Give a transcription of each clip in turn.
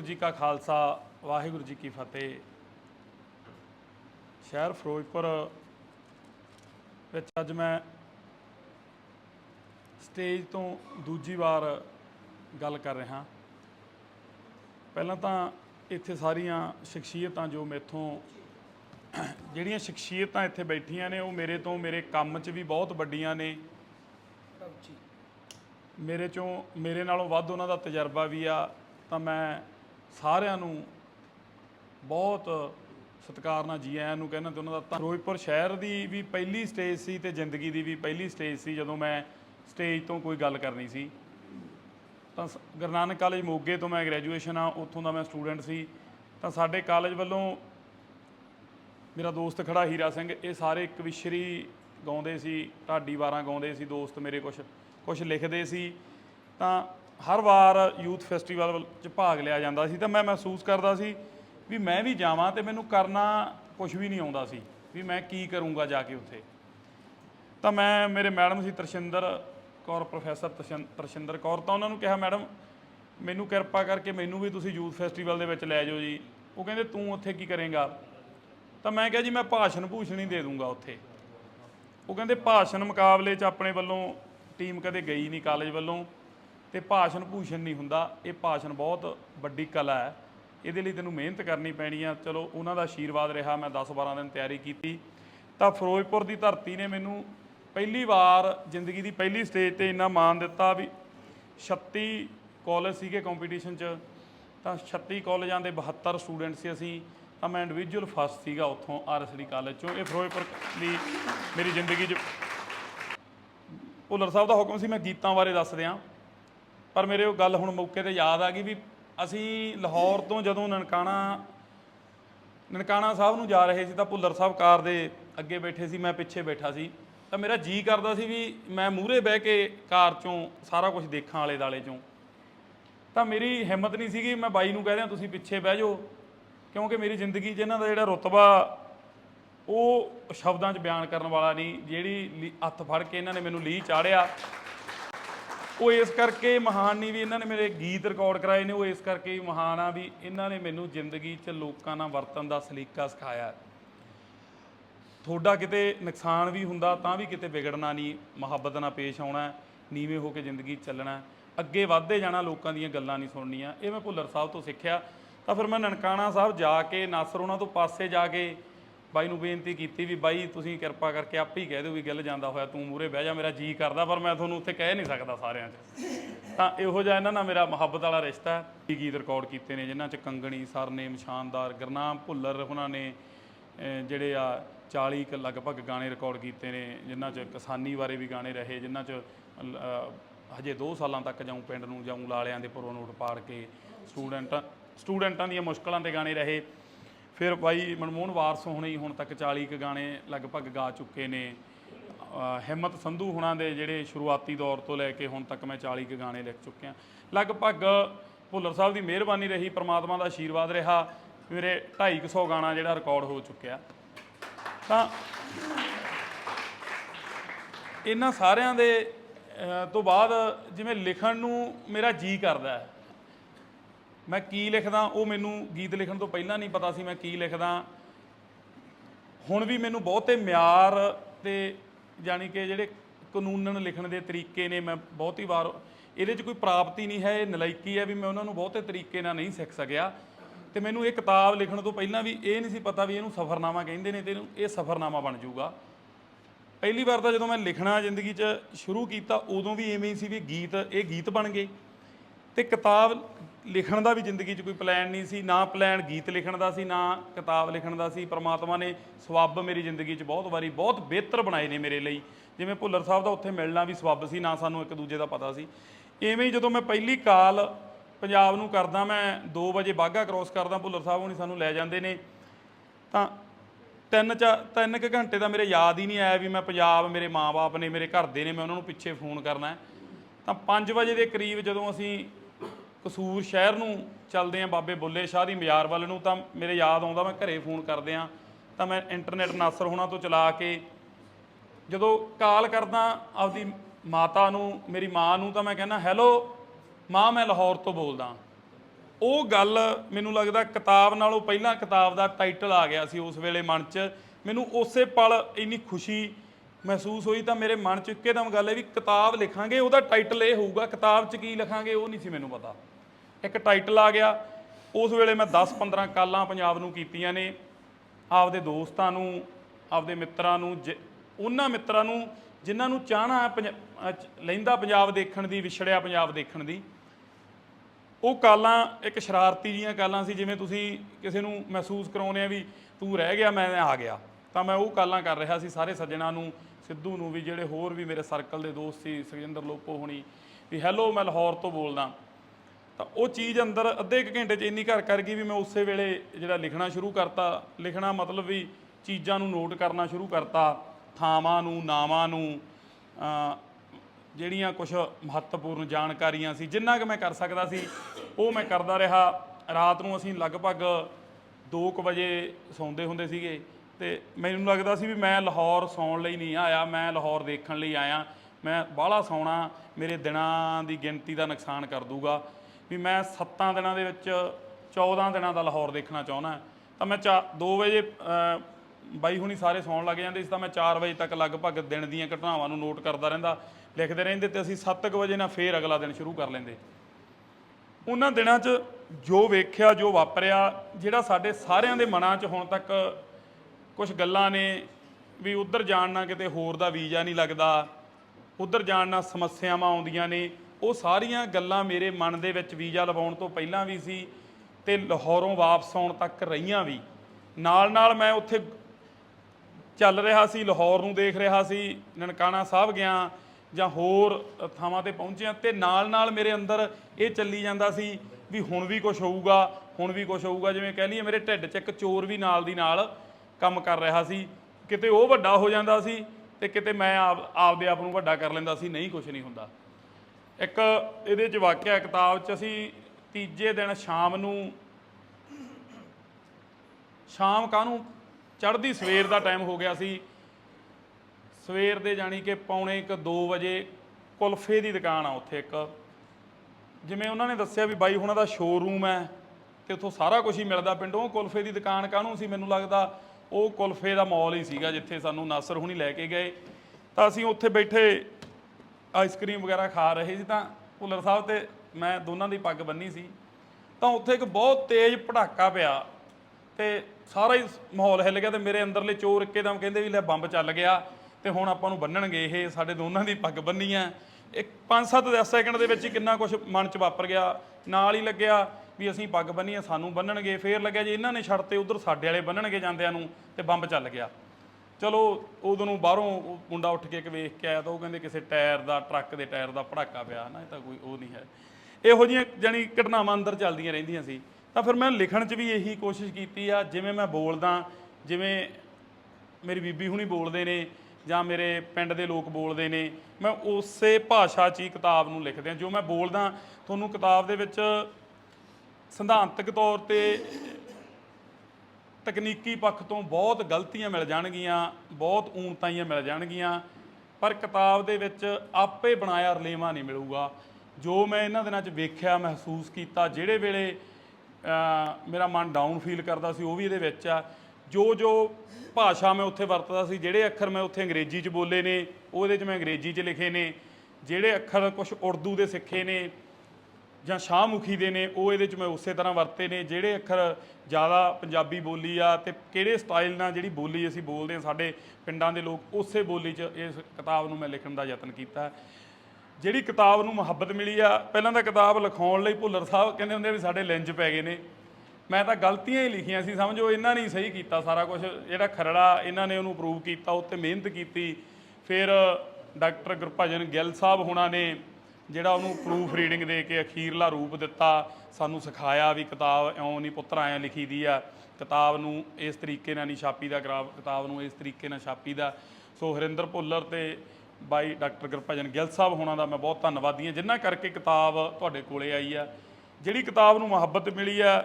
ਵਾਹਿਗੁਰੂ ਜੀ ਕਾ ਖਾਲਸਾ, ਵਾਹਿਗੁਰੂ ਜੀ ਕੀ ਫਤਿਹ। ਸ਼ਹਿਰ ਫਿਰੋਜ਼ਪੁਰ ਵਿੱਚ ਅੱਜ ਮੈਂ ਸਟੇਜ ਤੋਂ ਦੂਜੀ ਵਾਰ ਗੱਲ ਕਰ ਰਿਹਾ। ਪਹਿਲਾਂ ਤਾਂ ਇੱਥੇ ਸਾਰੀਆਂ ਸ਼ਖਸੀਅਤਾਂ ਜੋ ਮੇਥੋਂ, ਜਿਹੜੀਆਂ ਸ਼ਖਸੀਅਤਾਂ ਇੱਥੇ ਬੈਠੀਆਂ ਨੇ, ਉਹ ਮੇਰੇ ਤੋਂ ਮੇਰੇ ਕੰਮ 'ਚ ਵੀ ਬਹੁਤ ਵੱਡੀਆਂ ਨੇ। ਮੇਰੇ ਚੋਂ ਮੇਰੇ ਨਾਲੋਂ ਵੱਧ ਉਹਨਾਂ ਦਾ ਤਜਰਬਾ ਵੀ ਆ, ਤਾਂ ਮੈਂ ਸਾਰਿਆਂ ਨੂੰ ਬਹੁਤ ਸਤਿਕਾਰ ਨਾਲ ਜੀ ਆਇਆਂ ਨੂੰ ਕਹਿੰਦਾ ਤੇ ਉਹਨਾਂ ਦਾ ਧੰਨ- ਫਿਰੋਜ਼ਪੁਰ ਸ਼ਹਿਰ ਦੀ ਵੀ ਪਹਿਲੀ ਸਟੇਜ ਸੀ ਤੇ ਜ਼ਿੰਦਗੀ ਦੀ ਵੀ ਪਹਿਲੀ ਸਟੇਜ ਸੀ ਜਦੋਂ ਮੈਂ ਸਟੇਜ ਤੋਂ ਕੋਈ ਗੱਲ ਕਰਨੀ ਸੀ। ਤਾਂ ਸ- ਗੁਰੂ ਨਾਨਕ ਕਾਲਜ ਮੋਗੇ ਤੋਂ ਮੈਂ ਗ੍ਰੈਜੂਏਸ਼ਨ ਆ, ਉੱਥੋਂ ਦਾ ਮੈਂ ਸਟੂਡੈਂਟ ਸੀ। ਤਾਂ ਸਾਡੇ ਕਾਲਜ ਵੱਲੋਂ ਮੇਰਾ ਦੋਸਤ ਖੜਾ ਹੀਰਾ ਸਿੰਘ, ਇਹ ਸਾਰੇ ਕਵਿਸ਼ਰੀ ਗਾਉਂਦੇ ਸੀ, ਢਾਡੀ ਵਾਰਾਂ ਗਾਉਂਦੇ ਸੀ, ਦੋਸਤ ਮੇਰੇ ਕੁਝ ਕੁਝ ਲਿਖਦੇ ਸੀ। ਤਾਂ ਹਰ ਵਾਰ ਯੂਥ ਫੈਸਟੀਵਲ 'ਚ ਭਾਗ ਲਿਆ ਜਾਂਦਾ ਸੀ ਤਾਂ ਮੈਂ ਮਹਿਸੂਸ ਕਰਦਾ ਸੀ ਵੀ ਮੈਂ ਵੀ ਜਾਵਾਂ ਤੇ ਮੈਨੂੰ ਕਰਨਾ ਕੁਝ ਵੀ ਨਹੀਂ ਆਉਂਦਾ ਸੀ, ਵੀ ਮੈਂ ਕੀ ਕਰੂੰਗਾ ਜਾ ਕੇ ਉੱਥੇ। ਤਾਂ ਮੈਂ, ਮੇਰੇ ਮੈਡਮ ਸੀ ਤਰਸ਼ਿੰਦਰ ਕੌਰ, ਪ੍ਰੋਫੈਸਰ ਤਰਸ਼ਨ- ਤਰਸ਼ਿੰਦਰ ਕੌਰ, ਤਾਂ ਉਹਨਾਂ ਨੂੰ ਕਿਹਾ, ਮੈਡਮ, ਮੈਨੂੰ ਕਿਰਪਾ ਕਰਕੇ ਮੈਨੂੰ ਵੀ ਤੁਸੀਂ ਯੂਥ ਫੈਸਟੀਵਲ ਦੇ ਵਿੱਚ ਲੈ ਜਾਓ ਜੀ। ਉਹ ਕਹਿੰਦੇ, ਤੂੰ ਉੱਥੇ ਕੀ ਕਰੇਂਗਾ? ਤਾਂ ਮੈਂ ਕਿਹਾ, ਜੀ, ਮੈਂ ਭਾਸ਼ਣ ਭੂਸ਼ਣ ਹੀ ਦੇ ਦੂੰਗਾ ਉੱਥੇ। ਉਹ ਕਹਿੰਦੇ, ਭਾਸ਼ਣ ਮੁਕਾਬਲੇ 'ਚ ਆਪਣੇ ਵੱਲੋਂ ਟੀਮ ਕਦੇ ਗਈ ਨਹੀਂ ਕਾਲਜ ਵੱਲੋਂ। ਤੇ ਭਾਸ਼ਣ ਭੂਸ਼ਣ ਨਹੀਂ ਹੁੰਦਾ। ਇਹ ਭਾਸ਼ਣ ਬਹੁਤ ਵੱਡੀ ਕਲਾ ਹੈ। ਇਹਦੇ ਲਈ ਤੈਨੂੰ ਮਿਹਨਤ ਕਰਨੀ ਪੈਣੀ ਆ। ਚਲੋ, ਉਹਨਾਂ ਦਾ ਆਸ਼ੀਰਵਾਦ ਰਿਹਾ। ਮੈਂ 10-12 ਦਿਨ ਤਿਆਰੀ ਕੀਤੀ। ਤਾਂ ਫਿਰੋਜ਼ਪੁਰ ਦੀ ਧਰਤੀ ਨੇ ਮੈਨੂੰ ਪਹਿਲੀ ਵਾਰ ਜ਼ਿੰਦਗੀ ਦੀ ਪਹਿਲੀ ਸਟੇਜ ਤੇ ਇੰਨਾ ਮਾਣ ਦਿੱਤਾ ਵੀ 36 ਕਾਲਜ ਸੀਗੇ ਕੰਪੀਟੀਸ਼ਨ 'ਚ। ਤਾਂ 36 ਕਾਲਜਾਂ ਦੇ 72 ਸਟੂਡੈਂਟ ਸੀ ਅਸੀਂ। ਤਾਂ ਮੈਂ ਇੰਡੀਵਿਜੂਅਲ ਫਸਟ ਸੀਗਾ ਉੱਥੋਂ ਆਰਐਸਡੀ ਕਾਲਜ ਚੋਂ। ਇਹ ਫਿਰੋਜ਼ਪੁਰ ਦੀ ਮੇਰੀ ਜ਼ਿੰਦਗੀ 'ਚ ਭੁੱਲਰ ਸਾਹਿਬ ਦਾ ਹੁਕਮ ਸੀ। ਮੈਂ ਗੀਤਾਂ ਬਾਰੇ ਦੱਸ ਦਿਆਂ। ਪਰ ਮੇਰੇ ਉਹ ਗੱਲ ਹੁਣ ਮੌਕੇ ਤੇ ਯਾਦ ਆ ਗਈ ਵੀ ਅਸੀਂ ਲਾਹੌਰ ਤੋਂ ਜਦੋਂ ਨਨਕਾਣਾ ਨਨਕਾਣਾ ਸਾਹਿਬ ਨੂੰ ਜਾ ਰਹੇ ਸੀ ਤਾਂ ਭੁੱਲਰ ਸਾਹਿਬ ਕਾਰ ਦੇ ਅੱਗੇ ਬੈਠੇ ਸੀ, ਮੈਂ ਪਿੱਛੇ ਬੈਠਾ ਸੀ। ਤਾਂ ਮੇਰਾ ਜੀ ਕਰਦਾ ਸੀ ਵੀ ਮੈਂ ਮੂਹਰੇ ਬਹਿ ਕੇ ਕਾਰ ਚੋਂ ਸਾਰਾ ਕੁਝ ਦੇਖਾਂ ਆਲੇ ਦਾਲੇ ਚੋਂ। ਤਾਂ ਮੇਰੀ ਹਿੰਮਤ ਨਹੀਂ ਸੀਗੀ, ਮੈਂ ਬਾਈ ਨੂੰ ਕਹਿ ਰਿਹਾ ਤੁਸੀਂ ਪਿੱਛੇ ਬਹਿ ਜਾਓ। ਕਿਉਂਕਿ ਮੇਰੀ ਜ਼ਿੰਦਗੀ 'ਚ ਇਹਨਾਂ ਦਾ ਜਿਹੜਾ ਰੁਤਬਾ, ਉਹ ਸ਼ਬਦਾਂ 'ਚ ਬਿਆਨ ਕਰਨ ਵਾਲਾ ਨਹੀਂ, ਜਿਹੜੀ ਲੀ- ਹੱਥ ਫੜ ਕੇ ਇਹਨਾਂ ਨੇ ਮੈਨੂੰ ਲੀ ਚਾੜਿਆ ਉਹ ਇਸ ਕਰਕੇ ਮਹਾਨ ਨਹੀਂ ਵੀ ਇਹਨਾਂ ਨੇ ਮੇਰੇ ਗੀਤ ਰਿਕਾਰਡ ਕਰਾਏ ਨੇ, ਉਹ ਇਸ ਕਰਕੇ ਹੀ ਮਹਾਨ ਆ ਵੀ ਇਹਨਾਂ ਨੇ ਮੈਨੂੰ ਜ਼ਿੰਦਗੀ 'ਚ ਲੋਕਾਂ ਨਾਲ ਵਰਤਣ ਦਾ ਸਲੀਕਾ ਸਿਖਾਇਆ। ਤੁਹਾਡਾ ਕਿਤੇ ਨੁਕਸਾਨ ਵੀ ਹੁੰਦਾ ਤਾਂ ਵੀ ਕਿਤੇ ਵਿਗੜਨਾ ਨਹੀਂ, ਮੁਹੱਬਤ ਨਾਲ ਪੇਸ਼ ਆਉਣਾ, ਨੀਵੇਂ ਹੋ ਕੇ ਜ਼ਿੰਦਗੀ 'ਚ ਚੱਲਣਾ, ਅੱਗੇ ਵਧਦੇ ਜਾਣਾ ਲੋਕਾਂ ਦੀਆਂ ਗੱਲਾਂ ਨਹੀਂ ਸੁਣਨੀਆਂ। ਇਹ ਮੈਂ ਭੁੱਲਰ ਸਾਹਿਬ ਤੋਂ ਸਿੱਖਿਆ। ਤਾਂ ਫਿਰ ਮੈਂ ਨਨਕਾਣਾ ਸਾਹਿਬ ਜਾ ਕੇ, ਨਾਸਰ ਉਹਨਾਂ ਤੋਂ ਪਾਸੇ ਜਾ ਕੇ ਬਾਈ ਨੂੰ ਬੇਨਤੀ ਕੀਤੀ ਵੀ ਬਾਈ ਤੁਸੀਂ ਕਿਰਪਾ ਕਰਕੇ ਆਪ ਹੀ ਕਹਿ ਦਿਓ ਵੀ ਗਿੱਲ ਜਾਂਦਾ ਹੋਇਆ, ਤੂੰ ਮੂਰੇ ਬਹਿ ਜਾ, ਮੇਰਾ ਜੀ ਕਰਦਾ, ਪਰ ਮੈਂ ਤੁਹਾਨੂੰ ਉੱਥੇ ਕਹਿ ਨਹੀਂ ਸਕਦਾ ਸਾਰਿਆਂ 'ਚ। ਤਾਂ ਇਹੋ ਜਿਹਾ ਇਹਨਾਂ ਨਾਲ ਮੇਰਾ ਮੁਹੱਬਤ ਵਾਲਾ ਰਿਸ਼ਤਾ ਹੈ। ਗੀਤ ਰਿਕਾਰਡ ਕੀਤੇ ਨੇ, ਜਿਨ੍ਹਾਂ 'ਚ ਕੰਗਣੀ, ਸਰਨੇਮ, ਸ਼ਾਨਦਾਰ, ਗੁਰਨਾਮ, ਭੁੱਲਰ ਉਹਨਾਂ ਨੇ ਜਿਹੜੇ ਆ 40 ਕੁ ਲਗਭਗ ਗਾਣੇ ਰਿਕਾਰਡ ਕੀਤੇ ਨੇ, ਜਿਨ੍ਹਾਂ 'ਚ ਕਿਸਾਨੀ ਬਾਰੇ ਵੀ ਗਾਣੇ ਰਹੇ, ਜਿਨ੍ਹਾਂ 'ਚ ਹਜੇ 2 ਸਾਲਾਂ ਤੱਕ ਜਾਊਂ ਪਿੰਡ ਨੂੰ, ਜਾਊਂ ਲਾਲਿਆਂ ਦੇ ਪੁਰੋਂ ਨੋਟ ਪਾੜ ਕੇ, ਸਟੂਡੈਂਟਾਂ ਸਟੂਡੈਂਟਾਂ ਦੀਆਂ ਮੁਸ਼ਕਲਾਂ ਤੇ ਗਾਣੇ ਰਹੇ। ਫਿਰ ਬਾਈ ਮਨਮੋਹਨ ਵਾਰਸ ਹੁਣੇ ਹੀ ਹੁਣ ਤੱਕ 40 ਕੁ ਗਾਣੇ ਲਗਭਗ ਗਾ ਚੁੱਕੇ ਨੇ। ਹਿੰਮਤ ਸੰਧੂ ਹੁਣਾਂ ਦੇ ਜਿਹੜੇ ਸ਼ੁਰੂਆਤੀ ਦੌਰ ਤੋਂ ਲੈ ਕੇ ਹੁਣ ਤੱਕ ਮੈਂ 40 ਕੁ ਗਾਣੇ ਲਿਖ ਚੁੱਕਿਆ। ਲਗਭਗ ਭੁੱਲਰ ਸਾਹਿਬ ਦੀ ਮਿਹਰਬਾਨੀ ਰਹੀ, ਪ੍ਰਮਾਤਮਾ ਦਾ ਆਸ਼ੀਰਵਾਦ ਰਿਹਾ। ਮੇਰੇ 250 ਗਾਣਾ ਜਿਹੜਾ ਰਿਕਾਰਡ ਹੋ ਚੁੱਕਿਆ। ਤਾਂ ਇਹਨਾਂ ਸਾਰਿਆਂ ਦੇ ਤੋਂ ਬਾਅਦ ਜਿਵੇਂ ਲਿਖਣ ਨੂੰ ਮੇਰਾ ਜੀ ਕਰਦਾ ਹੈ। ਮੈਂ ਕੀ ਲਿਖਦਾ, ਉਹ ਮੈਨੂੰ ਗੀਤ ਲਿਖਣ ਤੋਂ ਪਹਿਲਾਂ ਨਹੀਂ ਪਤਾ ਸੀ ਮੈਂ ਕੀ ਲਿਖਦਾ। ਹੁਣ ਵੀ ਮੈਨੂੰ ਬਹੁਤੇ ਮਿਆਰ ਤੇ ਜਾਣੀ ਕਿ ਜਿਹੜੇ ਕਾਨੂੰਨਨ ਲਿਖਣ ਦੇ ਤਰੀਕੇ ਨੇ, ਮੈਂ ਬਹੁਤੀ ਵਾਰ ਇਹਦੇ 'ਚ ਕੋਈ ਪ੍ਰਾਪਤੀ ਨਹੀਂ ਹੈ, ਇਹ ਨਲਾਇਕੀ ਹੈ ਵੀ ਮੈਂ ਉਹਨਾਂ ਨੂੰ ਬਹੁਤੇ ਤਰੀਕੇ ਨਾਲ ਨਹੀਂ ਸਿੱਖ ਸਕਿਆ। ਤੇ ਮੈਨੂੰ ਇਹ ਕਿਤਾਬ ਲਿਖਣ ਤੋਂ ਪਹਿਲਾਂ ਵੀ ਇਹ ਨਹੀਂ ਸੀ ਪਤਾ ਵੀ ਇਹਨੂੰ ਸਫ਼ਰਨਾਮਾ ਕਹਿੰਦੇ ਨੇ ਤੇ ਇਹਨੂੰ ਇਹ ਸਫ਼ਰਨਾਮਾ ਬਣ ਜਾਊਗਾ। ਪਹਿਲੀ ਵਾਰ ਤਾਂ ਜਦੋਂ ਮੈਂ ਲਿਖਣਾ ਜ਼ਿੰਦਗੀ 'ਚ ਸ਼ੁਰੂ ਕੀਤਾ, ਉਦੋਂ ਵੀ ਐਵੇਂ ਹੀ ਸੀ ਵੀ ਗੀਤ, ਇਹ ਗੀਤ ਬਣ ਗਏ। ਤੇ ਕਿਤਾਬ ਲਿਖਣ ਦਾ ਵੀ ਜ਼ਿੰਦਗੀ 'ਚ ਕੋਈ ਪਲਾਨ ਨਹੀਂ ਸੀ, ਨਾ ਪਲਾਨ ਗੀਤ ਲਿਖਣ ਦਾ ਸੀ, ਨਾ ਕਿਤਾਬ ਲਿਖਣ ਦਾ ਸੀ। ਪ੍ਰਮਾਤਮਾ ਨੇ ਸਵੱਬ ਮੇਰੀ ਜ਼ਿੰਦਗੀ 'ਚ ਬਹੁਤ ਵਾਰੀ ਬਹੁਤ ਬਿਹਤਰ ਬਣਾਏ ਨੇ ਮੇਰੇ ਲਈ। ਜਿਵੇਂ ਭੁੱਲਰ ਸਾਹਿਬ ਦਾ ਉੱਥੇ ਮਿਲਣਾ ਵੀ ਸਵੱਬ ਸੀ, ਨਾ ਸਾਨੂੰ ਇੱਕ ਦੂਜੇ ਦਾ ਪਤਾ ਸੀ। ਐਵੇਂ ਹੀ ਜਦੋਂ ਮੈਂ ਪਹਿਲੀ ਕਾਲ ਪੰਜਾਬ ਨੂੰ ਕਰਦਾ, ਮੈਂ 2 ਵਜੇ ਬਾਗਾ ਕ੍ਰੋਸ ਕਰਦਾ, ਭੁੱਲਰ ਸਾਹਿਬ ਹੁਣੀ ਸਾਨੂੰ ਲੈ ਜਾਂਦੇ ਨੇ। ਤਾਂ ਤਿੰਨ ਚਾ, ਤਿੰਨ ਕੁ ਘੰਟੇ ਦਾ ਮੇਰੇ ਯਾਦ ਹੀ ਨਹੀਂ ਆਇਆ ਵੀ ਮੈਂ ਪੰਜਾਬ ਮੇਰੇ ਮਾਪੇ ਨੇ, ਮੇਰੇ ਘਰ ਦੇ ਨੇ, ਮੈਂ ਉਹਨਾਂ ਨੂੰ ਪਿੱਛੇ ਫੋਨ ਕਰਨਾ ਤਾਂ 5 ਵਜੇ ਦੇ ਕਰੀਬ ਜਦੋਂ ਅਸੀਂ ਕਸੂਰ ਸ਼ਹਿਰ ਨੂੰ ਚੱਲਦੇ ਆਂ ਬਾਬੇ ਬੁੱਲੇ ਸ਼ਾਹ ਦੀ ਮਜ਼ਾਰ ਵੱਲ ਨੂੰ, ਤਾਂ ਮੇਰੇ ਯਾਦ ਆਉਂਦਾ ਮੈਂ ਘਰੇ ਫੋਨ ਕਰਦੇ ਆਂ, ਤਾਂ ਮੈਂ ਇੰਟਰਨੈਟ ਨਾਸਰ ਹੋਣਾ ਤੋਂ ਚਲਾ ਕੇ ਜਦੋਂ ਕਾਲ ਕਰਦਾ ਆਪਦੀ ਮਾਤਾ ਨੂੰ, ਮੇਰੀ ਮਾਂ ਨੂੰ, ਤਾਂ ਮੈਂ ਕਹਿੰਦਾ, ਹੈਲੋ, ਮਾਂ, ਮੈਂ ਲਾਹੌਰ ਤੋਂ ਬੋਲਦਾ ਉਹ ਗੱਲ ਮੈਨੂੰ ਲੱਗਦਾ ਕਿਤਾਬ ਨਾਲੋਂ ਪਹਿਲਾਂ ਕਿਤਾਬ ਦਾ ਟਾਈਟਲ ਆ ਗਿਆ ਸੀ ਉਸ ਵੇਲੇ ਮਨ 'ਚ। ਮੈਨੂੰ ਉਸੇ ਪਲ ਇੰਨੀ ਖੁਸ਼ੀ ਮਹਿਸੂਸ ਹੋਈ, ਤਾਂ ਮੇਰੇ ਮਨ 'ਚ ਇੱਕਦਮ ਗੱਲ ਹੈ ਵੀ ਕਿਤਾਬ ਲਿਖਾਂਗੇ, ਉਹਦਾ ਟਾਈਟਲ ਇਹ ਹੋਊਗਾ, ਕਿਤਾਬ 'ਚ ਕੀ ਲਿਖਾਂਗੇ, ਉਹ ਨਹੀਂ ਸੀ ਮੈਨੂੰ ਪਤਾ। ਇੱਕ ਟਾਈਟਲ ਆ ਗਿਆ। ਉਸ ਵੇਲੇ ਮੈਂ 10-15 ਕਾਲਾਂ ਪੰਜਾਬ ਨੂੰ ਕੀਤੀਆਂ ਨੇ। ਆਪਦੇ ਦੋਸਤਾਂ ਨੂੰ, ਆਪਦੇ ਮਿੱਤਰਾਂ ਨੂੰ, ਜ- ਉਹਨਾਂ ਮਿੱਤਰਾਂ ਨੂੰ ਜਿਨ੍ਹਾਂ ਨੂੰ ਚਾਹਣਾ ਹੈ ਪੰਜ- ਅਹ ਪੰਜਾਬ ਦੇਖਣ ਦੀ, ਵਿਛੜਿਆ ਪੰਜਾਬ ਦੇਖਣ ਦੀ। ਉਹ ਕਾਲਾਂ ਇੱਕ ਸ਼ਰਾਰਤੀ ਜੀਆਂ ਕਾਲਾਂ ਸੀ, ਜਿਵੇਂ ਤੁਸੀਂ ਕਿਸੇ ਨੂੰ ਮਹਿਸੂਸ ਕਰਾਉਂਦੇ ਆ ਵੀ ਤੂੰ ਰਹਿ ਗਿਆ, ਮੈਂ ਆ ਗਿਆ। ਤਾਂ ਮੈਂ ਉਹ ਕਾਲਾਂ ਕਰ ਰਿਹਾ ਸੀ ਸਾਰੇ ਸੱਜਣਾ ਨੂੰ, ਸਿੱਧੂ ਨੂੰ ਵੀ, ਜਿਹੜੇ ਹੋਰ ਵੀ ਮੇਰੇ ਸਰਕਲ ਦੇ ਦੋਸਤ ਸੀ, ਸੁਖਜਿੰਦਰ ਲੋਪੋ ਹੋਣੀ, ਵੀ ਹੈਲੋ ਮੈਂ ਲਾਹੌਰ ਤੋਂ ਬੋਲਦਾ। ਤਾਂ ਉਹ ਚੀਜ਼ ਅੰਦਰ ਅੱਧੇ ਕੁ ਘੰਟੇ 'ਚ ਇੰਨੀ ਘਰ ਕਰ ਗਈ ਵੀ ਮੈਂ ਉਸੇ ਵੇਲੇ ਜਿਹੜਾ ਲਿਖਣਾ ਸ਼ੁਰੂ ਕਰਤਾ। ਲਿਖਣਾ ਮਤਲਬ ਵੀ ਚੀਜ਼ਾਂ ਨੂੰ ਨੋਟ ਕਰਨਾ ਸ਼ੁਰੂ ਕਰਤਾ, ਥਾਵਾਂ ਨੂੰ, ਨਾਵਾਂ ਨੂੰ ਜਿਹੜੀਆਂ ਕੁਝ ਮਹੱਤਵਪੂਰਨ ਜਾਣਕਾਰੀਆਂ ਸੀ, ਜਿੰਨਾ ਕਿ ਮੈਂ ਕਰ ਸਕਦਾ ਸੀ, ਉਹ ਮੈਂ ਕਰਦਾ ਰਿਹਾ। ਰਾਤ ਨੂੰ ਅਸੀਂ ਲਗਭਗ 2:00 ਵਜੇ ਸੌਂਦੇ ਹੁੰਦੇ ਸੀਗੇ ਤੇ ਮੈਨੂੰ ਲੱਗਦਾ ਸੀ ਵੀ ਮੈਂ ਲਾਹੌਰ ਸੌਣ ਲਈ ਨਹੀਂ ਆਇਆ, ਮੈਂ ਲਾਹੌਰ ਦੇਖਣ ਲਈ ਆਇਆ। ਮੈਂ ਬਾਹਲਾ ਸੌਣਾ, ਮੇਰੇ ਦਿਨਾਂ ਦੀ ਗਿਣਤੀ ਦਾ ਨੁਕਸਾਨ ਕਰ ਦੂਗਾ। ਵੀ ਮੈਂ 7 ਦਿਨਾਂ ਦੇ ਵਿੱਚ 14 ਦਿਨਾਂ ਦਾ ਲਾਹੌਰ ਦੇਖਣਾ ਚਾਹੁੰਦਾ ਤਾਂ ਮੈਂ 2 ਵਜੇ ਬਾਈ ਹੁਣੀ ਸਾਰੇ ਸੌਣ ਲੱਗ ਜਾਂਦੇ ਸੀ, ਤਾਂ ਮੈਂ 4 ਵਜੇ ਤੱਕ ਲਗਭਗ ਦਿਨ ਦੀਆਂ ਘਟਨਾਵਾਂ ਨੂੰ ਨੋਟ ਕਰਦਾ ਰਹਿੰਦਾ, ਲਿਖਦੇ ਰਹਿੰਦੇ ਤੇ ਅਸੀਂ 7 ਵਜੇ ਨਾਲ ਫੇਰ ਅਗਲਾ ਦਿਨ ਸ਼ੁਰੂ ਕਰ ਲੈਂਦੇ। ਉਹਨਾਂ ਦਿਨਾਂ 'ਚ ਜੋ ਵੇਖਿਆ, ਜੋ ਵਾਪਰਿਆ, ਜਿਹੜਾ ਸਾਡੇ ਸਾਰਿਆਂ ਦੇ ਮਨਾਂ 'ਚ ਹੁਣ ਤੱਕ ਕੁਝ ਗੱਲਾਂ ਨੇ ਵੀ ਉੱਧਰ ਜਾਣ ਨਾਲ ਕਿਤੇ ਹੋਰ ਦਾ ਵੀਜ਼ਾ ਨਹੀਂ ਲੱਗਦਾ, ਉੱਧਰ ਜਾਣ ਨਾਲ ਸਮੱਸਿਆਵਾਂ ਆਉਂਦੀਆਂ ਨੇ ਉਹ ਸਾਰੀਆਂ ਗੱਲਾਂ ਮੇਰੇ ਮਨ ਦੇ ਵਿੱਚ ਵੀਜ਼ਾ ਲਵਾਉਣ ਤੋਂ ਪਹਿਲਾਂ ਵੀ ਸੀ ਤੇ ਲਾਹੌਰੋਂ ਵਾਪਸ ਆਉਣ ਤੱਕ ਰਹੀਆਂ ਵੀ। ਨਾਲ ਨਾਲ ਮੈਂ ਉੱਥੇ ਚੱਲ ਰਿਹਾ ਸੀ, ਲਾਹੌਰ ਨੂੰ ਦੇਖ ਰਿਹਾ ਸੀ, ਨਨਕਾਣਾ ਸਾਹਿਬ ਗਿਆ ਜਾਂ ਹੋਰ ਥਾਵਾਂ ਤੇ ਪਹੁੰਚਿਆ ਤੇ ਨਾਲ ਨਾਲ ਮੇਰੇ ਅੰਦਰ ਇਹ ਚੱਲੀ ਜਾਂਦਾ ਸੀ ਵੀ ਹੁਣ ਵੀ ਕੁਝ ਹੋਊਗਾ, ਹੁਣ ਵੀ ਕੁਝ ਹੋਊਗਾ। ਜਿਵੇਂ ਕਹਿ ਲਈਏ, ਮੇਰੇ ਢਿੱਡ 'ਚ ਇੱਕ ਚੋਰ ਵੀ ਨਾਲ ਦੀ ਨਾਲ ਕੰਮ ਕਰ ਰਿਹਾ ਸੀ। ਕਿਤੇ ਉਹ ਵੱਡਾ ਹੋ ਜਾਂਦਾ ਸੀ ਤੇ ਕਿਤੇ ਮੈਂ ਆਪ, ਆਪਦੇ ਆਪ ਨੂੰ ਵੱਡਾ ਕਰ ਲੈਂਦਾ ਸੀ, ਨਹੀਂ ਕੁਝ ਨਹੀਂ ਹੁੰਦਾ। ਇੱਕ ਇਹਦੇ 'ਚ ਵਾਕਿਆ ਕਿਤਾਬ 'ਚ ਅਸੀਂ ਤੀਜੇ ਦਿਨ ਸ਼ਾਮ ਨੂੰ ਸ਼ਾਮ ਕਾਹਨੂੰ? ਚੜ੍ਹਦੀ ਸਵੇਰ ਦਾ ਟਾਈਮ ਹੋ ਗਿਆ ਸੀ। ਸਵੇਰ ਦੇ ਜਾਣੀ ਕਿ ਪੌਣੇ ਇੱਕ 2 ਵਜੇ ਕੁਲਫੇ ਦੀ ਦੁਕਾਨ ਆ ਉੱਥੇ ਇੱਕ। ਜਿਵੇਂ ਉਹਨਾਂ ਨੇ ਦੱਸਿਆ ਵੀ ਬਾਈ ਹੁਣਾਂ ਦਾ ਸ਼ੋਰੂਮ ਹੈ ਤੇ ਉੱਥੋਂ ਸਾਰਾ ਕੁਝ ਹੀ ਮਿਲਦਾ ਪਿੰਡੋਂ। ਕੁਲਫੇ ਦੀ ਦੁਕਾਨ ਕਾਹਨੂੰ ਸੀ ਮੈਨੂੰ ਲੱਗਦਾ? ਉਹ ਕੁਲਫੇ ਦਾ ਮਾਲ ਹੀ ਸੀਗਾ ਜਿੱਥੇ ਸਾਨੂੰ ਨਾਸਰ ਹੁਣੀ ਲੈ ਕੇ ਗਏ। ਤਾਂ ਅਸੀਂ ਉੱਥੇ ਬੈਠੇ ਆਈਸਕ੍ਰੀਮ ਵਗੈਰਾ ਖਾ ਰਹੇ ਸੀ ਤਾਂ ਭੁੱਲਰ ਸਾਹਿਬ ਤੇ ਮੈਂ ਦੋਨਾਂ ਦੀ ਪੱਗ ਬੰਨੀ ਸੀ। ਤਾਂ ਉੱਥੇ ਇੱਕ ਬਹੁਤ ਤੇਜ਼ ਪਟਾਕਾ ਪਿਆ ਤੇ ਸਾਰਾ ਹੀ ਮਾਹੌਲ ਹਿੱਲ ਗਿਆ ਤੇ ਮੇਰੇ ਅੰਦਰਲੇ ਚੋਰ ਇੱਕਦਮ ਕਹਿੰਦੇ ਵੀ ਲੈ ਬੰਬ ਚੱਲ ਗਿਆ ਤੇ ਹੁਣ ਆਪਾਂ ਨੂੰ ਬੰਨਣਗੇ ਇਹ, ਸਾਡੇ ਦੋਨਾਂ ਦੀ ਪੱਗ ਬੰਨੀ ਆ ਇੱਕ 5-7 10 ਸੈਕਿੰਡ ਦੇ ਵਿੱਚ ਹੀ ਕਿੰਨਾ ਕੁਝ ਮਨ 'ਚ ਵਾਪਰ ਗਿਆ। ਨਾਲ ਹੀ ਲੱਗਿਆ ਵੀ ਅਸੀਂ ਪੱਗ ਬੰਨੀ ਆ ਸਾਨੂੰ ਬੰਨਣਗੇ। ਫੇਰ ਲੱਗਿਆ ਜੇ ਇਹਨਾਂ ਨੇ ਛੱਡ 'ਤੇ ਉਧਰ ਸਾਡੇ ਵਾਲੇ ਬੰਨਣਗੇ ਜਾਂਦਿਆਂ ਨੂੰ ਤੇ ਬੰਬ ਚੱਲ ਗਿਆ। ਚਲੋ, ਉਦੋਂ ਨੂੰ ਬਾਹਰੋਂ ਉਹ ਮੁੰਡਾ ਉੱਠ ਕੇ ਇੱਕ ਵੇਖ ਕੇ ਆਇਆ ਤਾਂ ਉਹ ਕਹਿੰਦੇ ਕਿਸੇ ਟਾਇਰ ਦਾ, ਟਰੱਕ ਦੇ ਟਾਇਰ ਦਾ ਪੜਾਕਾ ਪਿਆ ਨਾ, ਇਹ ਤਾਂ ਕੋਈ ਉਹ ਨਹੀਂ ਹੈ। ਇਹੋ ਜਿਹੀਆਂ ਜਾਣੀ ਘਟਨਾਵਾਂ ਅੰਦਰ ਚੱਲਦੀਆਂ ਰਹਿੰਦੀਆਂ ਸੀ। ਤਾਂ ਫਿਰ ਮੈਂ ਲਿਖਣ 'ਚ ਵੀ ਇਹੀ ਕੋਸ਼ਿਸ਼ ਕੀਤੀ ਆ, ਜਿਵੇਂ ਮੈਂ ਬੋਲਦਾ, ਜਿਵੇਂ ਮੇਰੀ ਬੀਬੀ ਹੁਣੀ ਬੋਲਦੇ ਨੇ ਜਾਂ ਮੇਰੇ ਪਿੰਡ ਦੇ ਲੋਕ ਬੋਲਦੇ ਨੇ, ਮੈਂ ਉਸੇ ਭਾਸ਼ਾ 'ਚ ਹੀ ਕਿਤਾਬ ਨੂੰ ਲਿਖਦੇ ਆ ਜੋ ਮੈਂ ਬੋਲਦਾ, ਤੁਹਾਨੂੰ ਕਿਤਾਬ ਦੇ ਵਿੱਚ ਸਿਧਾਂਤਕ ਤੌਰ ਤੇ ਤਕਨੀਕੀ ਪੱਖ ਤੋਂ ਬਹੁਤ ਗਲਤੀਆਂ ਮਿਲ ਜਾਣਗੀਆਂ, ਬਹੁਤ ਊਣਤਾਈਆਂ ਮਿਲ ਜਾਣਗੀਆਂ, ਪਰ ਕਿਤਾਬ ਦੇ ਵਿੱਚ ਆਪੇ ਬਣਾਇਆ ਰਲੇਵਾ ਨਹੀਂ ਮਿਲੂਗਾ। ਜੋ ਮੈਂ ਇਹਨਾਂ ਦਿਨਾਂ 'ਚ ਵੇਖਿਆ, ਮਹਿਸੂਸ ਕੀਤਾ, ਜਿਹੜੇ ਵੇਲੇ ਮੇਰਾ ਮਨ ਡਾਊਨ ਫੀਲ ਕਰਦਾ ਸੀ, ਉਹ ਵੀ ਇਹਦੇ ਵਿੱਚ ਆ। ਜੋ ਜੋ ਭਾਸ਼ਾ ਮੈਂ ਉੱਥੇ ਵਰਤਦਾ ਸੀ, ਜਿਹੜੇ ਅੱਖਰ ਮੈਂ ਉੱਥੇ ਅੰਗਰੇਜ਼ੀ 'ਚ ਬੋਲੇ ਨੇ, ਉਹਦੇ 'ਚ ਮੈਂ ਅੰਗਰੇਜ਼ੀ 'ਚ ਲਿਖੇ ਨੇ। ਜਿਹੜੇ ਅੱਖਰ ਕੁਝ ਉਰਦੂ ਦੇ ਸਿੱਖੇ ਨੇ ਜਾਂ ਸ਼ਾਹਮੁਖੀ ਦੇ ਨੇ, ਉਹ ਇਹਦੇ ਚ ਮੈਂ ਉਸੇ ਤਰ੍ਹਾਂ ਵਰਤੇ ਨੇ, ਜਿਹੜੇ ਅੱਖਰ ਜ਼ਿਆਦਾ ਪੰਜਾਬੀ ਬੋਲੀ ਆ ਤੇ ਕਿਹੜੇ ਸਟਾਈਲ ਨਾਲ ਜਿਹੜੀ ਬੋਲੀ ਅਸੀਂ ਬੋਲਦੇ ਆ ਸਾਡੇ ਪਿੰਡਾਂ ਦੇ ਲੋਕ, ਉਸੇ ਬੋਲੀ 'ਚ ਇਸ ਕਿਤਾਬ ਨੂੰ ਮੈਂ ਲਿਖਣ ਦਾ ਯਤਨ ਕੀਤਾ। ਜਿਹੜੀ ਕਿਤਾਬ ਨੂੰ ਮੁਹੱਬਤ ਮਿਲੀ ਆ, ਪਹਿਲਾਂ ਤਾਂ ਕਿਤਾਬ ਲਿਖਾਉਣ ਲਈ ਭੁੱਲਰ ਸਾਹਿਬ ਕਹਿੰਦੇ ਹੁੰਦੇ ਆ ਵੀ ਸਾਡੇ ਲੈਂਜ ਪੈ ਗਏ ਨੇ। ਮੈਂ ਤਾਂ ਗਲਤੀਆਂ ਹੀ ਲਿਖੀਆਂ ਸੀ, ਸਮਝੋ ਇਹਨਾਂ ਨੇ ਸਹੀ ਕੀਤਾ ਸਾਰਾ ਕੁਝ ਜਿਹੜਾ ਖਰੜਾ ਇਹਨਾਂ ਨੇ ਉਹਨੂੰ ਪ੍ਰੂਵ ਕੀਤਾ, ਉੱਤੇ ਮਿਹਨਤ ਕੀਤੀ। ਫਿਰ ਡਾਕਟਰ ਗੁਰਭਜਨ ਗਿੱਲ ਸਾਹਿਬ ਹੋਣਾ ਨੇ ਜਿਹੜਾ ਉਹਨੂੰ ਪ੍ਰੂਫ ਰੀਡਿੰਗ ਦੇ ਕੇ ਅਖੀਰਲਾ ਰੂਪ ਦਿੱਤਾ, ਸਾਨੂੰ ਸਿਖਾਇਆ ਵੀ ਕਿਤਾਬ ਇਉਂ ਨਹੀਂ ਪੁੱਤਰ ਆਇਆ ਲਿਖੀ ਦੀ ਆ। ਕਿਤਾਬ ਨੂੰ ਇਸ ਤਰੀਕੇ ਨਾਲ ਨਹੀਂ ਛਾਪੀ ਦਾ, ਕਿਤਾਬ ਕਿਤਾਬ ਨੂੰ ਇਸ ਤਰੀਕੇ ਨਾਲ ਛਾਪੀ ਦਾ। ਸੋ ਹਰਿੰਦਰ ਭੁੱਲਰ ਤੇ ਬਾਈ ਡਾਕਟਰ ਗੁਰਭਜਨ ਗਿੱਲ ਸਾਹਿਬ ਹੋਣਾ ਦਾ ਮੈਂ ਬਹੁਤ ਧੰਨਵਾਦੀ ਹਾਂ ਜਿਨ੍ਹਾਂ ਕਰਕੇ ਕਿਤਾਬ ਤੁਹਾਡੇ ਕੋਲੇ ਆਈ ਆ। ਜਿਹੜੀ ਕਿਤਾਬ ਨੂੰ ਮੁਹੱਬਤ ਮਿਲੀ ਆ,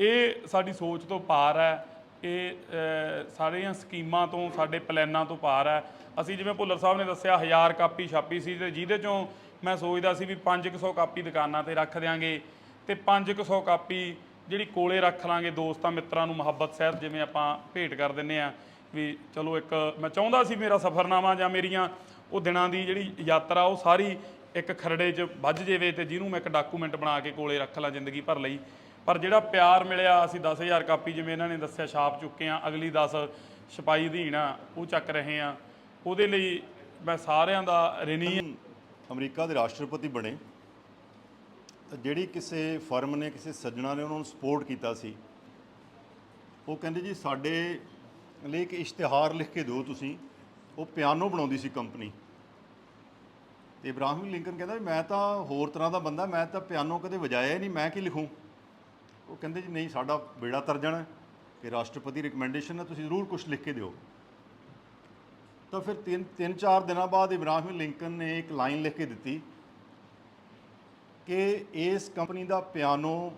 ਇਹ ਸਾਡੀ ਸੋਚ ਤੋਂ ਪਾਰ ਹੈ ਇਹ ਸਾਰੀਆਂ ਸਕੀਮਾਂ ਤੋਂ, ਸਾਡੇ ਪਲਾਨਾਂ ਤੋਂ ਪਾਰ ਹੈ। ਅਸੀਂ ਜਿਵੇਂ ਭੁੱਲਰ ਸਾਹਿਬ ਨੇ ਦੱਸਿਆ, ਹਜ਼ਾਰ ਕਾਪੀ ਛਾਪੀ ਸੀ ਤੇ ਜਿਹਦੇ ਚੋਂ ਮੈਂ ਸੋਚਦਾ ਸੀ ਵੀ 500 ਕਾਪੀ ਦੁਕਾਨਾਂ ਤੇ ਰੱਖ ਦਿਆਂਗੇ ਤੇ 500 ਕਾਪੀ ਜਿਹੜੀ ਕੋਲੇ ਰੱਖ ਲਾਂਗੇ ਦੋਸਤਾਂ ਮਿੱਤਰਾਂ ਨੂੰ ਮੁਹੱਬਤ ਸਹਿਤ, ਜਿਵੇਂ ਆਪਾਂ ਭੇਟ ਕਰ ਦਿੰਨੇ ਆ ਵੀ ਚਲੋ ਇੱਕ ਮੈਂ ਚਾਹੁੰਦਾ ਸੀ ਮੇਰਾ ਸਫ਼ਰਨਾਮਾ ਜਾਂ ਮੇਰੀਆਂ ਉਹ ਦਿਨਾਂ ਦੀ ਜਿਹੜੀ ਯਾਤਰਾ, ਉਹ ਸਾਰੀ ਇੱਕ ਖਰੜੇ 'ਚ ਵੱਜ ਜਾਵੇ ਤੇ ਜਿਹਨੂੰ ਮੈਂ ਇੱਕ ਡਾਕੂਮੈਂਟ ਬਣਾ ਕੇ ਕੋਲੇ ਰੱਖ ਲਾਂ ਜ਼ਿੰਦਗੀ ਭਰ ਲਈ। ਪਰ ਜਿਹੜਾ ਪਿਆਰ ਮਿਲਿਆ, ਅਸੀਂ 10000 ਕਾਪੀ ਜਿਵੇਂ ਇਹਨਾਂ ਨੇ ਦੱਸਿਆ, ਛਾਪ ਚੁੱਕੇ ਆ ਅਗਲੀ 10 ਛਪਾਈ ਅਧੀਨ ਆ, ਉਹ ਚੱਕ ਰਹੇ ਆ ਉਹਦੇ ਲਈ ਮੈਂ ਸਾਰਿਆਂ ਦਾ ਰਿਣੀ ਅਮਰੀਕਾ ਦੇ ਰਾਸ਼ਟਰਪਤੀ ਬਣੇ। ਜਿਹੜੀ ਕਿਸੇ ਫਰਮ ਨੇ, ਕਿਸੇ ਸੱਜਣਾ ਨੇ ਉਹਨਾਂ ਨੂੰ ਸਪੋਰਟ ਕੀਤਾ ਸੀ। ਉਹ ਕਹਿੰਦੇ ਜੀ, ਸਾਡੇ ਲਈ ਇੱਕ ਇਸ਼ਤਿਹਾਰ ਲਿਖ ਕੇ ਦਿਓ ਤੁਸੀਂ। ਉਹ ਪਿਆਨੋ ਬਣਾਉਂਦੀ ਸੀ ਕੰਪਨੀ। ਤੇ ਇਬਰਾਹਿਮ ਲਿੰਕਨ ਕਹਿੰਦਾ, ਮੈਂ ਤਾਂ ਹੋਰ ਤਰ੍ਹਾਂ ਦਾ ਬੰਦਾ, ਮੈਂ ਤਾਂ ਪਿਆਨੋ ਕਦੇ ਵਜਾਇਆ ਹੀ ਨਹੀਂ, ਮੈਂ ਕੀ ਲਿਖੂੰ? ਉਹ ਕਹਿੰਦੇ ਜੀ, ਨਹੀਂ, ਸਾਡਾ ਬੇੜਾ ਤਰਜਣ ਹੈ ਕਿ ਰਾਸ਼ਟਰਪਤੀ ਰਿਕਮੈਂਡੇਸ਼ਨ ਹੈ, ਤੁਸੀਂ ਜ਼ਰੂਰ ਕੁਝ ਲਿਖ ਕੇ ਦਿਓ। ਤਾਂ ਫਿਰ ਤਿੰਨ ਤਿੰਨ, ਚਾਰ ਦਿਨਾਂ ਬਾਅਦ ਇਬਰਾਹਿਮ ਲਿੰਕਨ ਨੇ ਇੱਕ ਲਾਈਨ ਲਿਖ ਕੇ ਦਿੱਤੀ ਕਿ ਇਸ ਕੰਪਨੀ ਦਾ ਪਿਆਨੋ,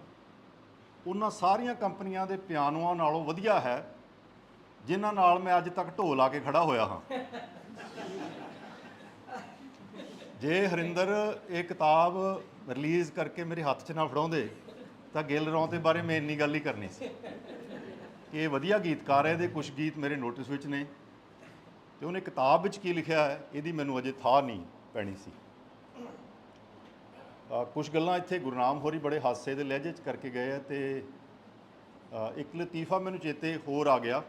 ਉਹਨਾਂ ਸਾਰੀਆਂ ਕੰਪਨੀਆਂ ਦੇ ਪਿਆਨੋਆਂ ਨਾਲੋਂ ਵਧੀਆ ਹੈ, ਜਿਨ੍ਹਾਂ ਨਾਲ ਮੈਂ ਅੱਜ ਤੱਕ ਢੋਲ ਆ ਕੇ ਖੜਾ ਹੋਇਆ ਹਾਂ। ਜੇ ਹਰਿੰਦਰ ਇਹ ਕਿਤਾਬ ਰਿਲੀਜ਼ ਕਰਕੇ ਮੇਰੇ ਹੱਥ 'ਚ ਨਾ ਫੜਾਉਂਦੇ ਤਾਂ ਗਿੱਲ ਰੌਂਤੇ ਬਾਰੇ ਮੈਂ ਇੰਨੀ ਗੱਲ ਹੀ ਕਰਨੀ। ਸੀ ਕਿ ਇਹ ਵਧੀਆ ਗੀਤਕਾਰ ਹੈ, ਇਹਦੇ ਕੁਝ ਗੀਤ ਮੇਰੇ ਨੋਟਿਸ ਵਿੱਚ ਨੇ। ਤੇ ਉਹਨੇ ਕਿਤਾਬ ਵਿੱਚ ਕੀ ਲਿਖਿਆ ਹੈ, ਇਹਦੀ ਮੈਨੂੰ ਅਜੇ ਥਾਹ ਨਹੀਂ ਪੈਣੀ ਸੀ। ਕੁਝ ਗੱਲਾਂ ਇੱਥੇ ਗੁਰਨਾਮ ਹੋਰੀ ਬੜੇ ਹਾਸੇ ਦੇ ਲਹਿਜੇ 'ਚ ਕਰਕੇ ਗਏ ਆ ਤੇ ਇੱਕ ਲਤੀਫਾ ਮੈਨੂੰ ਚੇਤੇ ਹੋਰ ਆ ਗਿਆ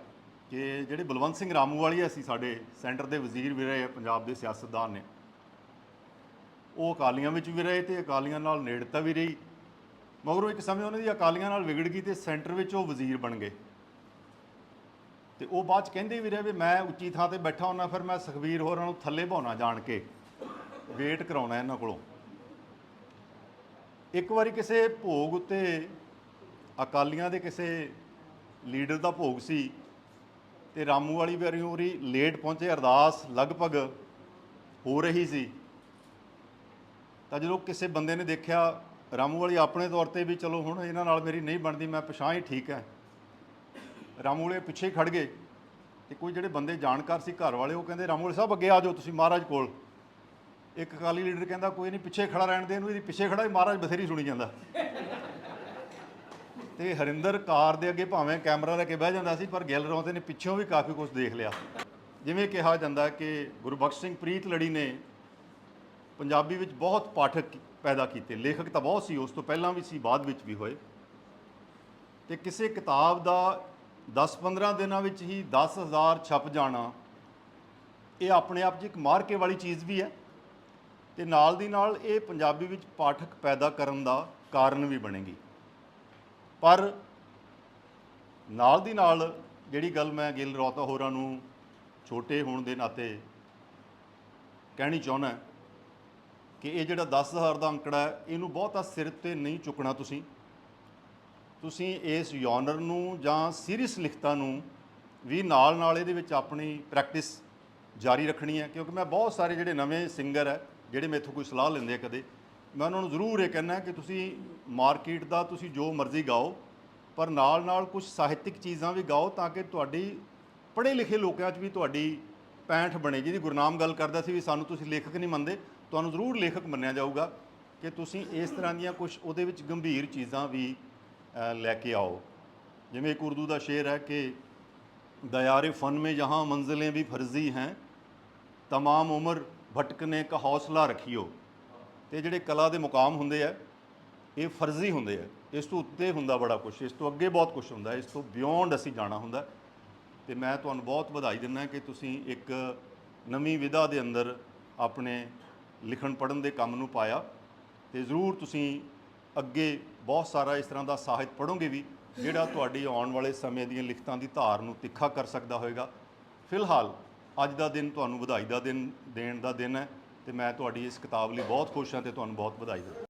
ਕਿ ਜਿਹੜੇ ਬਲਵੰਤ ਸਿੰਘ ਰਾਮੂ ਵਾਲੀ ਅਸੀਂ ਸਾਡੇ ਸੈਂਟਰ ਦੇ ਵਜ਼ੀਰ ਵੀ ਰਹੇ ਆ, ਪੰਜਾਬ ਦੇ ਸਿਆਸਤਦਾਨ ਨੇ। ਉਹ ਅਕਾਲੀਆਂ ਵਿੱਚ ਵੀ ਰਹੇ ਤੇ ਅਕਾਲੀਆਂ ਨਾਲ ਨੇੜਤਾ ਵੀ ਰਹੀ। ਮਗਰੋਂ ਇੱਕ ਸਮੇਂ ਉਹਨਾਂ ਦੀ ਅਕਾਲੀਆਂ ਨਾਲ ਵਿਗੜ ਗਈ ਤੇ ਸੈਂਟਰ ਵਿੱਚ ਉਹ ਵਜ਼ੀਰ ਬਣ ਗਏ। ਤੇ ਉਹ ਬਾਅਦ ਚ ਕਹਿੰਦੇ ਵੀ ਰਹੇ ਵੀ ਮੈਂ ਉੱਚੀ ਥਾਂ ਤੇ ਬੈਠਾ ਹੁੰਨਾ ਫਿਰ ਮੈਂ ਸੁਖਬੀਰ ਹੋਰਾਂ ਨੂੰ ਥੱਲੇ ਭਾਉਣਾ ਜਾਣ ਕੇ ਵੇਟ ਕਰਾਉਣਾ ਇਹਨਾਂ ਕੋਲੋਂ। ਇੱਕ ਵਾਰੀ ਕਿਸੇ ਭੋਗ ਉੱਤੇ ਅਕਾਲੀਆਂ ਦੇ ਕਿਸੇ ਲੀਡਰ ਦਾ ਭੋਗ ਸੀ ਤੇ ਰਾਮੂ ਵਾਲੀ ਵਾਰੀ ਹੋਰੀ ਲੇਟ ਪਹੁੰਚੇ, ਅਰਦਾਸ ਲਗਭਗ ਹੋ ਰਹੀ ਸੀ। ਤਾਂ ਜਦੋਂ ਕਿਸੇ ਬੰਦੇ ਨੇ ਦੇਖਿਆ ਰਾਮੂ ਵਾਲੀ ਆਪਣੇ ਤੌਰ ਤੇ ਵੀ ਚਲੋ ਹੁਣ ਇਹਨਾਂ ਨਾਲ ਮੇਰੀ ਨਹੀਂ ਬਣਦੀ, ਮੈਂ ਪਛਾਣ ਹੀ ਠੀਕ ਹੈ। ਰਾਮੂ ਵਾਲੇ ਪਿੱਛੇ ਹੀ ਖੜ ਗਏ ਤੇ ਕੋਈ ਜਿਹੜੇ ਬੰਦੇ ਜਾਣਕਾਰ ਸੀ ਘਰ ਵਾਲੇ, ਉਹ ਕਹਿੰਦੇ, ਰਾਮੂ ਵਾਲੇ ਸਾਹਿਬ ਅੱਗੇ ਆ ਜਾਓ ਤੁਸੀਂ ਮਹਾਰਾਜ ਕੋਲ। ਇੱਕ ਅਕਾਲੀ ਲੀਡਰ ਕਹਿੰਦਾ, ਕੋਈ ਨਹੀਂ, ਪਿੱਛੇ ਖੜਾ ਰਹਿਣ ਦੇ ਇਹਨੂੰ, ਇਹਦੀ ਪਿੱਛੇ ਖੜਾ ਹੀ ਮਹਾਰਾਜ ਬਥੇਰੀ ਸੁਣੀ ਜਾਂਦਾ। ਤੇ ਹਰਿੰਦਰ ਕਾਰ ਦੇ ਅੱਗੇ ਭਾਵੇਂ ਕੈਮਰਾ ਲੈ ਕੇ ਬਹਿ ਜਾਂਦਾ ਸੀ, ਪਰ ਗਿੱਲ ਰੌਂਤੇ ਨੇ, ਪਿੱਛੋਂ ਵੀ ਕਾਫੀ ਕੁਝ ਦੇਖ ਲਿਆ। ਜਿਵੇਂ ਕਿਹਾ ਜਾਂਦਾ ਕਿ ਗੁਰਬਖਸ਼ ਸਿੰਘ ਪ੍ਰੀਤ ਲੜੀ ਨੇ ਪੰਜਾਬੀ ਵਿੱਚ ਬਹੁਤ ਪਾਠਕ ਪੈਦਾ ਕੀਤੇ। ਲੇਖਕ ਤਾਂ ਬਹੁਤ ਸੀ, ਉਸ ਤੋਂ ਪਹਿਲਾਂ ਵੀ ਸੀ, ਬਾਅਦ ਵਿੱਚ ਵੀ ਹੋਏ। ਤੇ ਕਿਸੇ ਕਿਤਾਬ ਦਾ 10-15 ਦਿਨਾਂ ਵਿੱਚ ਹੀ 10000 ਛਪ ਜਾਣਾ, ਇਹ ਆਪਣੇ ਆਪ 'ਚ ਇੱਕ ਮਾਰਕੇ ਵਾਲੀ ਚੀਜ਼ ਵੀ ਹੈ। ਤੇ ਨਾਲ ਦੀ ਨਾਲ ਇਹ ਪੰਜਾਬੀ ਵਿੱਚ ਪਾਠਕ ਪੈਦਾ ਕਰਨ ਦਾ ਕਾਰਨ ਵੀ ਬਣੇਗੀ। ਪਰ ਨਾਲ ਦੀ ਨਾਲ ਜਿਹੜੀ ਗੱਲ ਮੈਂ ਗਿੱਲ ਰੌਤਾ ਹੋਰਾਂ ਨੂੰ ਛੋਟੇ ਹੋਣ ਦੇ ਨਾਤੇ ਕਹਿਣੀ ਚਾਹੁੰਦਾ ਕਿ ਇਹ ਜਿਹੜਾ 10000 ਦਾ ਅੰਕੜਾ ਹੈ, ਇਹਨੂੰ ਬਹੁਤਾ ਸਿਰ ਤੇ ਨਹੀਂ ਚੁੱਕਣਾ ਤੁਸੀਂ। ਤੁਸੀਂ ਇਸ ਯੋਨਰ ਨੂੰ ਜਾਂ ਸੀਰੀਅਸ ਲਿਖਤਾਂ ਨੂੰ ਵੀ ਨਾਲ ਨਾਲ ਇਹਦੇ ਵਿੱਚ ਆਪਣੀ ਪ੍ਰੈਕਟਿਸ ਜਾਰੀ ਰੱਖਣੀ ਹੈ, ਕਿਉਂਕਿ ਮੈਂ ਬਹੁਤ ਸਾਰੇ ਜਿਹੜੇ ਨਵੇਂ ਸਿੰਗਰ ਹੈ, ਜਿਹੜੇ ਮੇਥੋਂ ਕੋਈ ਸਲਾਹ ਲੈਂਦੇ ਆ ਕਦੇ, ਮੈਂ ਉਹਨਾਂ ਨੂੰ ਜ਼ਰੂਰ ਇਹ ਕਹਿਣਾ ਕਿ ਤੁਸੀਂ ਮਾਰਕੀਟ ਦਾ ਤੁਸੀਂ ਜੋ ਮਰਜ਼ੀ ਗਾਓ, ਪਰ ਨਾਲ ਨਾਲ ਕੁਝ ਸਾਹਿਤਿਕ ਚੀਜ਼ਾਂ ਵੀ ਗਾਓ ਤਾਂ ਕਿ ਤੁਹਾਡੀ ਪੜ੍ਹੇ ਲਿਖੇ ਲੋਕਾਂ 'ਚ ਵੀ ਤੁਹਾਡੀ ਪੈਂਠ ਬਣੇ। ਜਿਹਦੀ ਗੁਰਨਾਮ ਗੱਲ ਕਰਦਾ ਸੀ ਵੀ ਸਾਨੂੰ ਤੁਸੀਂ ਲੇਖਕ ਨਹੀਂ ਮੰਨਦੇ ਤੁਹਾਨੂੰ ਜ਼ਰੂਰ ਲੇਖਕ ਮੰਨਿਆ ਜਾਊਗਾ ਕਿ ਤੁਸੀਂ ਇਸ ਤਰ੍ਹਾਂ ਦੀਆਂ ਕੁਝ ਉਹਦੇ ਵਿੱਚ ਗੰਭੀਰ ਚੀਜ਼ਾਂ ਵੀ ਅ, ਲੈ ਕੇ ਆਓ ਜਿਵੇਂ ਇੱਕ ਉਰਦੂ ਦਾ ਸ਼ੇਰ ਹੈ ਕਿ दयार फन में जहाँ मंजिलें भी फर्जी हैं तमाम उम्र भटकने का हौसला रखियो ਤੇ ਜਿਹੜੇ ਕਲਾ ਦੇ ਮੁਕਾਮ ਹੁੰਦੇ ਆ ਇਹ ਫਰਜ਼ੀ ਹੁੰਦੇ ਆ ਇਸ ਤੋਂ ਉੱਤੇ ਹੁੰਦਾ ਬੜਾ ਕੁਝ ਇਸ ਤੋਂ ਅੱਗੇ ਬਹੁਤ ਕੁਝ ਹੁੰਦਾ ਇਸ ਤੋਂ ਬਿਯੋਂਡ ਅਸੀਂ ਜਾਣਾ ਹੁੰਦਾ ਤੇ ਮੈਂ ਤੁਹਾਨੂੰ ਬਹੁਤ ਵਧਾਈ ਦਿੰਦਾ ਕਿ ਤੁਸੀਂ ਇੱਕ ਨਵੀਂ ਵਿਧਾ ਦੇ ਅੰਦਰ ਆਪਣੇ ਲਿਖਣ ਪੜ੍ਹਨ ਦੇ ਕੰਮ ਨੂੰ ਪਾਇਆ ਤੇ ਜ਼ਰੂਰ ਤੁਸੀਂ ਅੱਗੇ ਬਹੁਤ ਸਾਰਾ ਇਸ ਤਰ੍ਹਾਂ ਦਾ ਸਾਹਿਤ ਪੜ੍ਹੋਗੇ ਵੀ ਜਿਹੜਾ ਤੁਹਾਡੀ ਆਉਣ ਵਾਲੇ ਸਮੇਂ ਦੀਆਂ ਲਿਖਤਾਂ ਦੀ ਧਾਰ ਨੂੰ ਤਿੱਖਾ ਕਰ ਸਕਦਾ ਹੋਵੇਗਾ ਫਿਲਹਾਲ ਅੱਜ ਦਾ ਦਿਨ ਤੁਹਾਨੂੰ ਵਧਾਈ ਦਾ ਦਿਨ, ਦੇਣ ਦਾ ਦਿਨ ਹੈ ਤੇ ਮੈਂ ਤੁਹਾਡੀ ਇਸ ਕਿਤਾਬ ਲਈ ਬਹੁਤ ਖੁਸ਼ ਹਾਂ ਤੇ ਤੁਹਾਨੂੰ ਬਹੁਤ ਵਧਾਈ ਦਿੰਦਾ